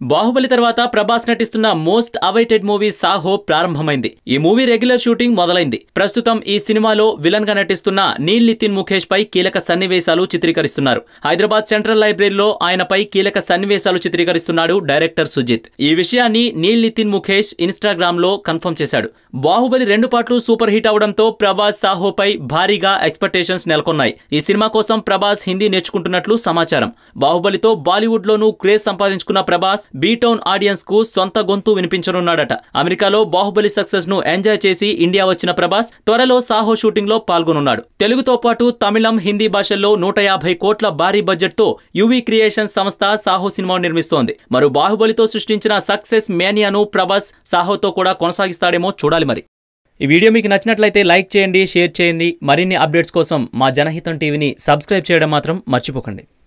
Baahubali తర్వాత ప్రభాస్ నటిస్తున్న most awaited movie Saaho ప్రారంభమైంది. ఈ మూవీ రెగ్యులర్ షూటింగ్ మొదలైంది. ప్రస్తుతం ఈ సినిమాలో విలన్గా నటిస్తున్న నీల్ నితిన్ ముఖేష్ పై కీలక సన్నివేశాలు చిత్రీకరిస్తున్నారు. హైదరాబాద్ సెంట్రల్ లైబ్రరీలో ఆయనపై కీలక సన్నివేశాలు చిత్రీకరిస్తున్నాడు డైరెక్టర్ సుజిత్. ఈ విషయాన్ని నీల్ నితిన్ ముఖేష్ ఇన్స్టాగ్రామ్లో కన్ఫర్మ్ చేశాడు. బాహుబలి రెండు పాటలు సూపర్ హిట్ అవడంతో ప్రభాస్ సాహోపై భారీగా ఎక్స్పెక్టేషన్స్ నెలకొన్నాయి. ఈ సినిమా కోసం ప్రభాస్ హిందీ నేర్చుకుంటున్నట్లు సమాచారం. బాహుబలితో బాలీవుడ్ లోనూ క్రేజ్ సంపాదించుకున్న ప్రభాస్ బీటౌన్ ఆడియన్స్కు సొంత గొంతు వినిపించనున్నాడట. అమెరికాలో బాహుబలి సక్సెస్ను ఎంజాయ్ చేసి ఇండియా వచ్చిన ప్రభాస్ త్వరలో సాహో షూటింగ్లో పాల్గొనున్నాడు. తెలుగుతో పాటు తమిళం హిందీ భాషల్లో నూట యాభై కోట్ల భారీ బడ్జెట్తో యువీ క్రియేషన్ సంస్థ సాహో సినిమా నిర్మిస్తోంది. మరో బాహుబలితో సృష్టించిన సక్సెస్ మేనియాను ప్రభాస్ సాహోతో కూడా కొనసాగిస్తాడేమో చూడాలి మరి. ఈ వీడియో మీకు నచ్చినట్లయితే లైక్ చేయండి షేర్ చేయండి. మరిన్ని అప్డేట్స్ కోసం మా జనహితం టీవీని సబ్స్క్రైబ్ చేయడం మాత్రం మర్చిపోకండి.